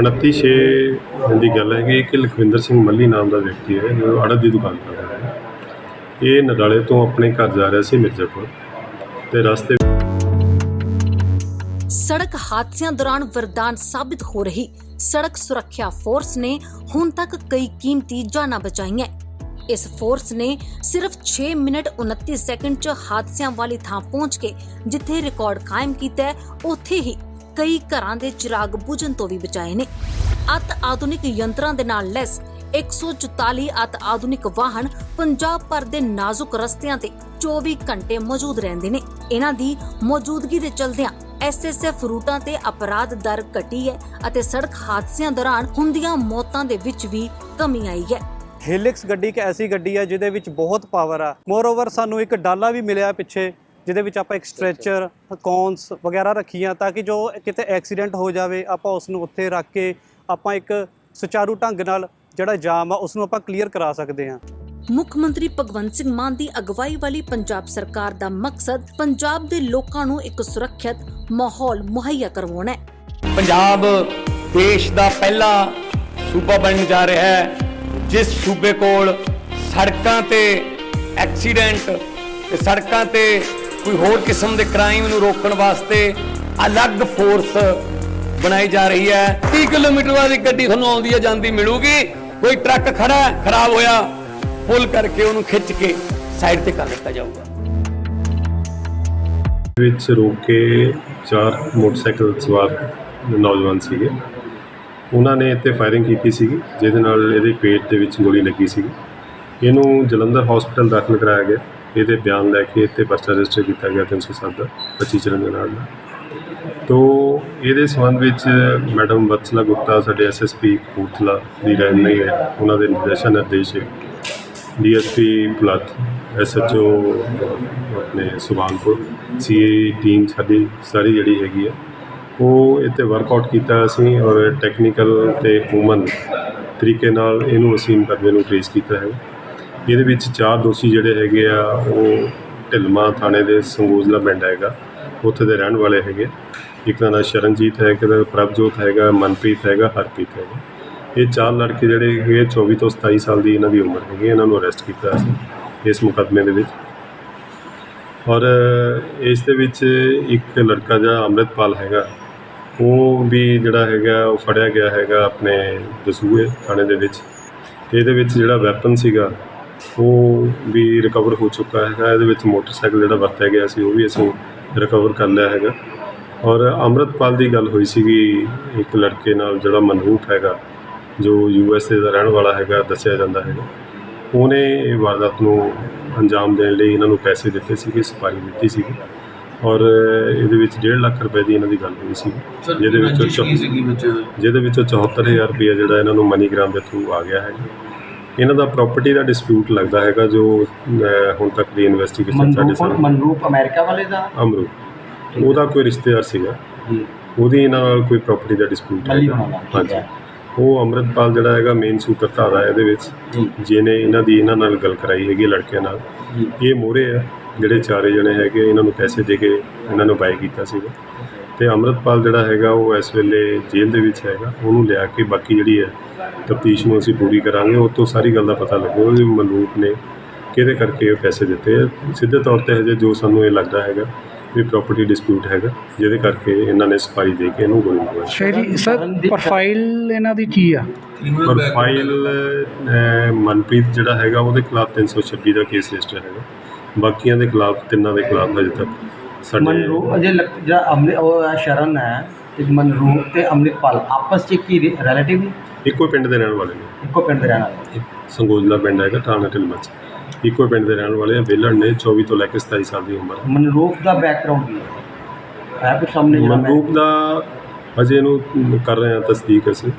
29 ਛੇ ਦੀ ਗੱਲ ਹੈ ਕਿ ਇੱਕ ਲਖਵਿੰਦਰ ਸਿੰਘ ਮੱਲੀ ਨਾਮ ਦਾ ਵਿਅਕਤੀ ਹੈ, ਜੋ ਅੜਦ ਦੀ ਦੁਕਾਨ ਕਰਦਾ ਹੈ। ਇਹ ਨਗਾਲੇ ਤੋਂ ਆਪਣੇ ਘਰ ਜਾ ਰਿਹਾ ਸੀ ਮਿਰਜ਼ਾਪੁਰ ਤੇ ਰਸਤੇ ਸੜਕ ਹਾਦਸਿਆਂ ਦੌਰਾਨ ਵਰਦਾਨ ਸਾਬਿਤ ਹੋ ਰਹੀ। ਸੜਕ ਸੁਰੱਖਿਆ ਫੋਰਸ ਨੇ ਹੁਣ ਤੱਕ ਕਈ ਕੀਮਤੀ ਜਾਨਾਂ ਬਚਾਈਆਂ। ਇਸ ਫੋਰਸ ਨੇ ਸਿਰਫ 6 ਮਿੰਟ 29 ਸੈਕਿੰਡ 'ਚ ਹਾਦਸਿਆਂ ਵਾਲੀ ਥਾਂ ਪਹੁੰਚ ਕੇ ਜਿੱਥੇ ਰਿਕਾਰਡ ਕਾਇਮ ਕੀਤਾ ਉੱਥੇ ਹੀ ਕਈ ਘਰਾਂ ਦੇ ਚਿਰਾਗ ਬੁਝਣ ਤੋਂ ਵੀ ਬਚਾਏ ਨੇ। ਅਤ ਆਧੁਨਿਕ ਯੰਤਰਾਂ ਦੇ ਨਾਲ ਲੈਸ 144 ਅਤ ਆਧੁਨਿਕ ਵਾਹਨ ਪੰਜਾਬ ਭਰ ਦੇ ਨਾਜ਼ੁਕ ਰਸਤਿਆਂ ਤੇ 24 ਘੰਟੇ ਮੌਜੂਦ ਰਹਿੰਦੇ ਨੇ। ਇਹਨਾਂ ਦੀ ਮੌਜੂਦਗੀ ਦੇ ਚਲਦਿਆਂ ਐਸਐਸਐਫ ਰੂਟਾਂ ਤੇ ਅਪਰਾਧ ਦਰ ਘਟੀ ਹੈ ਅਤੇ ਸੜਕ ਹਾਦਸਿਆਂ ਦੌਰਾਨ ਹੁੰਦੀਆਂ ਮੌਤਾਂ ਦੇ ਵਿੱਚ ਵੀ ਕਮੀ ਆਈ ਹੈ। ਹਿਲਿਕਸ ਗੱਡੀ ਇੱਕ ਐਸੀ ਗੱਡੀ ਹੈ ਜਿਹਦੇ ਵਿੱਚ ਬਹੁਤ ਪਾਵਰ ਆ। ਮੋਰ ਓਵਰ ਸਾਨੂੰ ਇੱਕ ਡਾਲਾ ਵੀ ਮਿਲਿਆ ਪਿੱਛੇ। ਜਿਹਦੇ ਵਿੱਚ ਆਪਾਂ ਇੱਕ ਸਟ੍ਰੈਚਰ ਕੌਨਸ ਵਗੈਰਾ ਰੱਖੀਆਂ ਤਾਂ ਕਿ ਜੋ ਕਿਤੇ ਐਕਸੀਡੈਂਟ ਹੋ ਜਾਵੇ ਆਪਾਂ ਉਸ ਨੂੰ ਉੱਥੇ ਰੱਖ ਕੇ ਆਪਾਂ ਇੱਕ ਸੁਚਾਰੂ ਢੰਗ ਨਾਲ ਜਿਹੜਾ ਜਾਮ ਆ ਉਸ ਨੂੰ ਆਪਾਂ ਕਲੀਅਰ ਕਰਾ ਸਕਦੇ ਹਾਂ। ਮੁੱਖ ਮੰਤਰੀ ਭਗਵੰਤ ਸਿੰਘ ਮਾਨ ਦੀ ਅਗਵਾਈ ਵਾਲੀ ਪੰਜਾਬ ਸਰਕਾਰ ਦਾ ਮਕਸਦ ਪੰਜਾਬ ਦੇ ਲੋਕਾਂ ਨੂੰ ਇੱਕ ਸੁਰੱਖਿਅਤ ਮਾਹੌਲ ਮੁਹੱਈਆ ਕਰਵਾਉਣਾ ਹੈ। ਪੰਜਾਬ ਦੇਸ਼ ਦਾ ਪਹਿਲਾ ਸੂਬਾ ਬਣਨ ਜਾ ਰਿਹਾ ਹੈ ਜਿਸ ਸੂਬੇ ਕੋਲ ਸੜਕਾਂ ਤੇ ਐਕਸੀਡੈਂਟ ਤੇ ਸੜਕਾਂ ਤੇ ਕੋਈ ਹੋਰ ਕਿਸਮ ਦੇ ਕ੍ਰਾਈਮ ਨੂੰ ਰੋਕਣ ਵਾਸਤੇ ਅਲੱਗ ਫੋਰਸ ਬਣਾਈ ਜਾ ਰਹੀ ਹੈ। 30 ਕਿਲੋਮੀਟਰ ਬਾਅਦ ਗੱਡੀ ਤੁਹਾਨੂੰ ਆਉਂਦੀ ਹੈ, ਜਾਂਦੀ ਮਿਲੂਗੀ। ਕੋਈ ਟਰੱਕ ਖੜਾ ਖਰਾਬ ਹੋਇਆ, ਪੁੱਲ ਕਰਕੇ ਉਹਨੂੰ ਖਿੱਚ ਕੇ ਸਾਈਡ ਤੇ ਕਰ ਦਿੱਤਾ ਜਾਊਗਾ। ਵਿੱਚ ਰੋਕ ਕੇ ਚਾਰ ਮੋਟਰਸਾਈਕਲ ਸਵਾਰ ਨੌਜਵਾਨ ਸੀਗੇ। ਉਹਨਾਂ ਨੇ ਇੱਥੇ ਫਾਇਰਿੰਗ ਕੀਤੀ ਸੀਗੀ, ਜਿਹਦੇ ਨਾਲ ਇਹਦੇ ਪੇਟ ਦੇ ਵਿੱਚ ਗੋਲੀ ਲੱਗੀ ਸੀਗੀ। ਇਹਨੂੰ ਜਲੰਧਰ ਹਸਪੀਟਲ ਦਾਖਲ ਕਰਾਇਆ ਗਿਆ। ਇਹਦੇ ਬਿਆਨ ਲੈ ਕੇ ਇੱਥੇ ਪਰਚਾ ਰਜਿਸਟਰ ਕੀਤਾ ਗਿਆ 307 ਦਾ 25 ਚਰਨ ਦੇ ਨਾਲ ਦਾ। ਤੋ ਇਹਦੇ ਸੰਬੰਧ ਵਿੱਚ ਮੈਡਮ ਵਤਸਲਾ ਗੁਪਤਾ, ਸਾਡੇ ਐਸਐਸਪੀ ਕਪੂਰਥਲਾ ਦੀ ਰਹਿਨੁਮਾਈ ਹੈ। ਉਹਨਾਂ ਦੇ ਨਿਰਦੇਸ਼ਨ ਨਿਰਦੇਸ਼ ਡੀਐਸਪੀ ਪਲੱਥ ਐਸਐਚਓ ਆਪਣੇ ਸੁਭਾਨਪੁਰ ਸੀਏ ਟੀਮ ਸਾਡੀ ਸਾਰੀ ਜਿਹੜੀ ਹੈਗੀ ਆ ਉਹ ਇੱਥੇ ਵਰਕਆਊਟ ਕੀਤਾ ਅਸੀਂ ਔਰ ਟੈਕਨੀਕਲ ਤੇ ਹਿਊਮਨ ਤਰੀਕੇ ਨਾਲ ਇਹਨੂੰ ਅਸੀਂ ਮੁਕੱਦਮੇ ਨੂੰ ਟ੍ਰੇਸ ਕੀਤਾ ਹੈ। ਇਹਦੇ ਵਿੱਚ ਚਾਰ ਦੋਸ਼ੀ ਜਿਹੜੇ ਹੈਗੇ ਆ, ਉਹ ਢਿਲਮਾ ਥਾਣੇ ਦੇ ਸੰਗੋਜ਼ਲਾ ਪਿੰਡ ਹੈਗਾ, ਉੱਥੇ ਦੇ ਰਹਿਣ ਵਾਲੇ ਹੈਗੇ। ਇੱਕ ਦਾ ਨਾਂ ਸ਼ਰਨਜੀਤ ਹੈ, ਇੱਕ ਦਾ ਪ੍ਰਭਜੋਤ ਹੈਗਾ, ਮਨਪ੍ਰੀਤ ਹੈਗਾ, ਹਰਪ੍ਰੀਤ ਹੈਗਾ। ਇਹ ਚਾਰ ਲੜਕੇ ਜਿਹੜੇ ਹੈਗੇ 24 ਤੋਂ 27 ਸਾਲ ਦੀ ਇਹਨਾਂ ਦੀ ਉਮਰ ਹੈਗੀ, ਇਹਨਾਂ ਨੂੰ ਅਰੈਸਟ ਕੀਤਾ ਅਸੀਂ ਇਸ ਮੁਕੱਦਮੇ ਦੇ ਵਿੱਚ। ਔਰ ਇਸ ਦੇ ਵਿੱਚ ਇੱਕ ਲੜਕਾ ਜਿਹੜਾ ਅੰਮ੍ਰਿਤਪਾਲ ਹੈਗਾ, ਉਹ ਵੀ ਜਿਹੜਾ ਹੈਗਾ, ਉਹ ਫੜਿਆ ਗਿਆ ਹੈਗਾ ਆਪਣੇ ਦਸੂਹੇ ਥਾਣੇ ਦੇ ਵਿੱਚ। ਤੇ ਇਹਦੇ ਵਿੱਚ ਜਿਹੜਾ ਵੈਪਨ ਸੀਗਾ ਉਹ ਵੀ ਰਿਕਵਰ ਹੋ ਚੁੱਕਾ ਹੈਗਾ। ਇਹਦੇ ਵਿੱਚ ਮੋਟਰਸਾਈਕਲ ਜਿਹੜਾ ਵਰਤਿਆ ਗਿਆ ਸੀ ਉਹ ਵੀ ਅਸੀਂ ਰਿਕਵਰ ਕਰ ਲਿਆ ਹੈਗਾ। ਔਰ ਅੰਮ੍ਰਿਤਪਾਲ ਦੀ ਗੱਲ ਹੋਈ ਸੀਗੀ ਇੱਕ ਲੜਕੇ ਨਾਲ ਜਿਹੜਾ ਮਨਰੂਪ ਹੈਗਾ ਜੋ ਯੂ ਐਸ ਏ ਦਾ ਰਹਿਣ ਵਾਲਾ ਹੈਗਾ ਦੱਸਿਆ ਜਾਂਦਾ ਹੈਗਾ। ਉਹਨੇ ਇਹ ਵਾਰਦਾਤ ਨੂੰ ਅੰਜਾਮ ਦੇਣ ਲਈ ਇਹਨਾਂ ਨੂੰ ਪੈਸੇ ਦਿੱਤੇ ਸੀਗੇ ਸਪਾਰੀ ਦਿੱਤੀ ਸੀਗੀ। ਔਰ ਇਹਦੇ ਵਿੱਚ 1.5 ਲੱਖ ਰੁਪਏ ਦੀ ਇਹਨਾਂ ਦੀ ਗੱਲ ਹੋਈ ਸੀ। ਜਿਹਦੇ ਵਿੱਚੋਂ ਜਿਹਦੇ ਵਿੱਚੋਂ 74000 ਰੁਪਏ ਜਿਹੜਾ ਇਹਨਾਂ ਨੂੰ ਮਨੀਗ੍ਰਾਮ ਦੇ ਥਰੂ ਆ ਗਿਆ ਹੈਗਾ। ਇਹਨਾਂ ਦਾ ਪ੍ਰਾਪਰਟੀ ਦਾ ਡਿਸਪਿਊਟ ਲੱਗਦਾ ਹੈਗਾ ਜੋ ਅਹ, ਹੁਣ ਤੱਕ ਦੀ ਇਨਵੈਸਟੀਗੇਸ਼ਨ ਸਾਡੇ ਮਨਰੂਪ ਸਾਹਮਣੇ। ਮਨਰੂਪ ਅਮਰੀਕਾ ਵਾਲੇ ਦਾ? ਅਮਰੂ ਉਹਦਾ ਕੋਈ ਰਿਸ਼ਤੇਦਾਰ ਸੀਗਾ। ਜੀ। ਉਹਦੀ ਇਹਨਾਂ ਨਾਲ ਕੋਈ ਪ੍ਰਾਪਰਟੀ ਦਾ ਡਿਸਪਿਊਟ ਮੱਲੀ ਹੈਗਾ। ਹੋਣਾ ਦਾ, ਠੀਕ ਹਾਂਜੀ। ਹੈ। ਉਹ ਅੰਮ੍ਰਿਤਪਾਲ ਜਿਹੜਾ ਹੈਗਾ ਮੇਨ ਸੂਤਰਧਾਰਾ ਹੈ ਇਹਦੇ ਵਿੱਚ। ਜੀ। ਜਿਹਨੇ ਇਹਨਾਂ ਦੀ ਇਹਨਾਂ ਨਾਲ ਗੱਲ ਕਰਾਈ ਹੈਗੀ ਲੜਕਿਆਂ ਨਾਲ। ਜੀ। ਇਹ ਮੋਰੇ ਆ। ਜਿਹੜੇ ਚਾਰੇ ਜਣੇ ਹੈਗੇ ਇਹਨਾਂ ਨੂੰ ਪੈਸੇ ਦੇ ਕੇ ਇਹਨਾਂ ਨੂੰ ਬਾਈ ਕੀਤਾ ਸੀਗਾ। ਤੇ ਅੰਮ੍ਰਿਤਪਾਲ ਜਿਹੜਾ ਹੈਗਾ ਉਹ ਇਸ ਵੇਲੇ ਜੇਲ੍ਹ ਦੇ ਵਿੱਚ ਹੈਗਾ। ਉਹਨੂੰ ਲਿਆ ਕੇ ਬਾਕੀ ਜਿਹੜੀ ਹੈ ਤਫਤੀਸ਼ ਨੂੰ ਅਸੀਂ ਪੂਰੀ ਕਰਾਂਗੇ। ਉਹ ਤੋਂ ਸਾਰੀ ਗੱਲ ਦਾ ਪਤਾ ਲੱਗੇਗਾ ਵੀ ਮਨਰੂਪ ਨੇ ਕਿਹਦੇ ਕਰਕੇ ਇਹ ਪੈਸੇ ਦਿੱਤੇ। ਆ ਸਿੱਧੇ ਤੌਰ ਤੇ ਹਜੇ ਜੋ ਸਾਨੂੰ ਇਹ ਲੱਗਦਾ ਹੈਗਾ ਵੀ ਪ੍ਰਾਪਰਟੀ ਡਿਸਪਿਊਟ ਹੈਗਾ ਜਿਹਦੇ ਕਰਕੇ ਇਹਨਾਂ ਨੇ ਸਪਾਈ ਦੇ ਕੇ ਇਹਨੂੰ ਗੋਲੀ ਮਾਰੀ ਸ਼ੈਰੀ ਸਰ ਪ੍ਰੋਫਾਈਲ ਇਹਨਾਂ ਦੀ ਕੀ ਆ? ਪਰ ਫਾਈਲ ਅਹ, ਮਨਪ੍ਰੀਤ ਜਿਹੜਾ ਹੈਗਾ ਉਹਦੇ ਖਿਲਾਫ 326 ਦਾ ਕੇਸ ਰਜਿਸਟਰ ਹੈਗਾ। ਬਾਕੀਆਂ ਦੇ ਖਿਲਾਫ ਤਿੰਨਾਂ ਦੇ ਖਿਲਾਫ ਹਜੇ ਤੱਕ। ਸਾਡੇ ਮਨਰੂਪ ਅਜੇ ਲੱਗ- ਜਿਹੜਾ ਅਮਰਿ ਉਹ ਹੈ ਸ਼ਰਨ ਹੈ ਇੱਕ ਮਨਰੂਪ ਤੇ ਅੰਮ੍ਰਿਤਪਾਲ ਆਪਸ ਚ ਕੀ ਰਿਲੇਟਿਵ ਇੱਕੋ ਪਿੰਡ ਦੇ ਰਹਿਣ ਵਾਲੇ ਨੇ। ਇੱਕੋ ਪਿੰਡ ਦੇ ਰਹਿਣ ਵਾਲੇ ਇੱਕ ਸੰਗੋਜਲਾ ਪਿੰਡ ਹੈਗਾ ਥਾਣਾ ਢਿਲਮਾ 'ਚ। ਇੱਕੋ ਪਿੰਡ ਦੇ ਰਹਿਣ ਵਾਲੇ ਆ ਵਿਹਲੜ ਨੇ 24 ਤੋਂ ਲੈ ਕੇ 27 ਸਾਲ ਦੀ ਉਮਰ। ਮਨਰੂਪ ਦਾ ਬੈਕਗ੍ਰਾਉਂਡ ਕੀ ਹੈ? ਹੈ ਕੁਝ ਸਾਹਮਣੇ ਜਿਹੜਾ ਮਨਰੂਪ ਦਾ ਅਜੇ ਇਹਨੂੰ ਕਰ ਰਹੇ ਹਾਂ ਤਸਦੀਕ ਅਸੀਂ।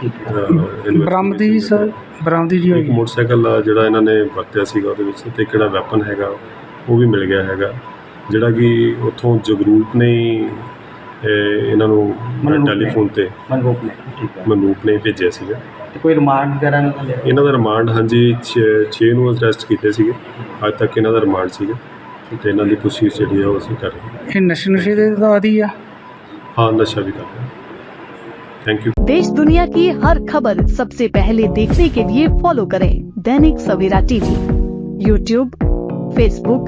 ਠੀਕ ਹੈ। ਬਰਾਮਦੀ ਕਰ ਸਰ ਬਰਾਮਦੀ ਜੀ ਹਾਂ। ਇੱਕ ਹੋਈ। ਮੋਟਰਸਾਈਕਲ ਆ ਜਿਹੜਾ ਇਹਨਾਂ ਨੇ ਵਰਤਿਆ ਸੀਗਾ ਉਹਦੇ ਵਿੱਚ ਤੇ ਕਿਹੜਾ ਵੈਪਨ ਹੈਗਾ ਉਹ ਵੀ ਮਿਲ ਗਿਆ ਹੈਗਾ। ਜਿਹੜਾ ਕਿ ਉੱਥੋਂ ਜਗਰੂਪ ਨੇ ਹੀ, ਇਹ, ਇਹਨਾਂ ਨੂੰ ਮਨਰੂਪ ਨੇ। ਟੈਲੀਫੋਨ ਤੇ ਮਨਰੂਪ ਨੇ ਠੀਕ ਹੈ ਮਨਰੂਪ ਨੇ ਭੇਜਿਆ ਸੀਗਾ ਤੇ ਕੋਈ ਰਿਮਾਂਡ ਵਗੈਰਾ ਨਾ ਲਿਆ ਇਹਨਾਂ ਦਾ ਰਿਮਾਂਡ ਹਾਂਜੀ 6 ਨੂੰ ਅਰੈਸਟ ਕੀਤੇ ਸੀਗੇ ਅੱਜ ਤੱਕ ਇਹਨਾਂ ਦਾ ਰਿਮਾਂਡ ਸੀਗਾ ਤੇ ਇਹਨਾਂ ਦੀ ਪੁੱਛਗਿੱਛ ਜਿਹੜੀ ਆ ਉਹ ਅਸੀਂ ਕਰ ਰਹੇ ਹਾਂ ਇਹ ਨਸ਼ੇ ਨੁਸ਼ੇ ਦੇ ਤਾਂ ਆਦੀ ਆ ਹਾਂ ਨਸ਼ਾ ਵੀ ਕਰ ਰਹੇ ਹਾਂ थैंक यू देश दुनिया की हर खबर सबसे पहले देखने के लिए फॉलो करें Dainik Savera TV YouTube Facebook